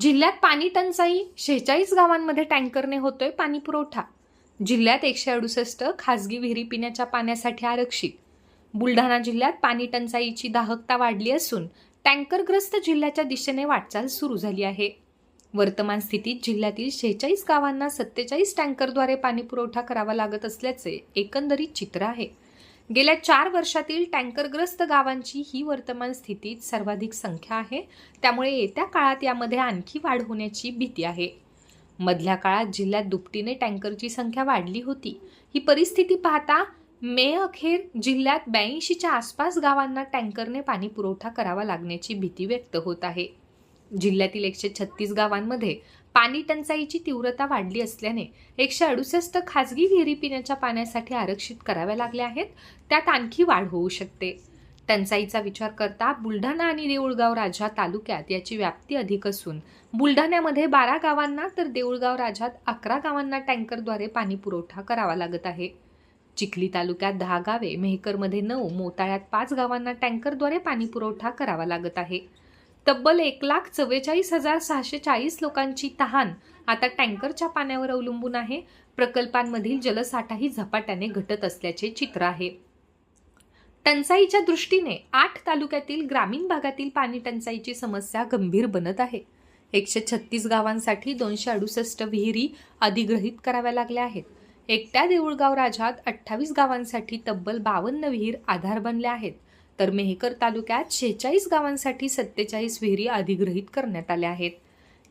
जिल्ह्यात पाणी टंचाई शेहेचाळीस गावांमध्ये टँकरने होतोय पाणी पुरवठा. जिल्ह्यात एकशे अडुसष्ट खासगी विहिरी पिण्याच्या पाण्यासाठी आरक्षित. बुलढाणा जिल्ह्यात पाणी टंचाईची दाहकता वाढली असून टँकरग्रस्त जिल्ह्याच्या दिशेने वाटचाल सुरू झाली आहे. वर्तमान स्थितीत जिल्ह्यातील शेहेचाळीस गावांना सत्तेचाळीस टँकरद्वारे पाणी पुरवठा करावा लागत असल्याचे एकंदरीत चित्र आहे. गेल्या चार वर्षातील टँकरग्रस्त गावांची ही वर्तमान स्थितीत सर्वाधिक संख्या आहे. त्यामुळे येत्या काळात यामध्ये आणखी वाढ होण्याची भीती आहे. मधल्या काळात जिल्ह्यात दुपटीने टँकरची संख्या वाढली होती. ही परिस्थिती पाहता मे अखेर जिल्ह्यात ब्याऐंशीच्या आसपास गावांना टँकरने पाणी पुरवठा करावा लागण्याची भीती व्यक्त होत आहे. जिल्ह्यातील एकशे छत्तीस गावांमध्ये पाणी टंचाईची तीव्रता वाढली असल्याने एकशे अडुसष्ट खाजगी विहिरी पिण्याच्या पाण्यासाठी आरक्षित कराव्या लागल्या आहेत. त्यात आणखी वाढ होऊ शकते. टंचाईचा विचार करता बुलढाणा आणि देऊळगाव राजा तालुक्यात याची व्याप्ती अधिक असून बुलढाण्यामध्ये बारा गावांना तर देऊळगाव राजात अकरा गावांना टँकरद्वारे पाणी पुरवठा करावा लागत आहे. चिखली तालुक्यात दहा गावे मेहकरमध्ये नऊ मोताळ्यात पाच गावांना टँकरद्वारे पाणी पुरवठा करावा लागत आहे. तब्बल एक लाख चव्वेचाळीस हजार सहाशे चाळीस लोकांची तहान आता टँकरच्या पाण्यावर अवलंबून आहे. प्रकल्पांमधील जलसाठाही झपाट्याने घटत असल्याचे चित्र आहे. टंचाईच्या दृष्टीने आठ तालुक्यातील ग्रामीण भागातील पाणी टंचाईची समस्या गंभीर बनत आहे. एकशे छत्तीस गावांसाठी दोनशे अडुसष्ट विहिरी अधिग्रहित कराव्या लागल्या आहेत. एकट्या देऊळगाव राजात अठ्ठावीस गावांसाठी तब्बल बावन्न विहीर आधार बनल्या आहेत. तर मेहकर तालुक्यात शेहेचाळीस गावांसाठी सत्तेचाळीस विहिरी अधिग्रहित करण्यात आल्या आहेत.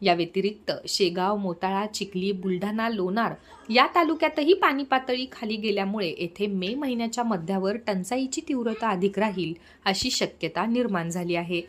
या व्यतिरिक्त शेगाव मोताळा चिखली बुलढाणा लोणार या तालुक्यातही पाणी पातळी खाली गेल्यामुळे येथे मे महिन्याच्या मध्यावर टंचाईची तीव्रता अधिक राहील अशी शक्यता निर्माण झाली आहे.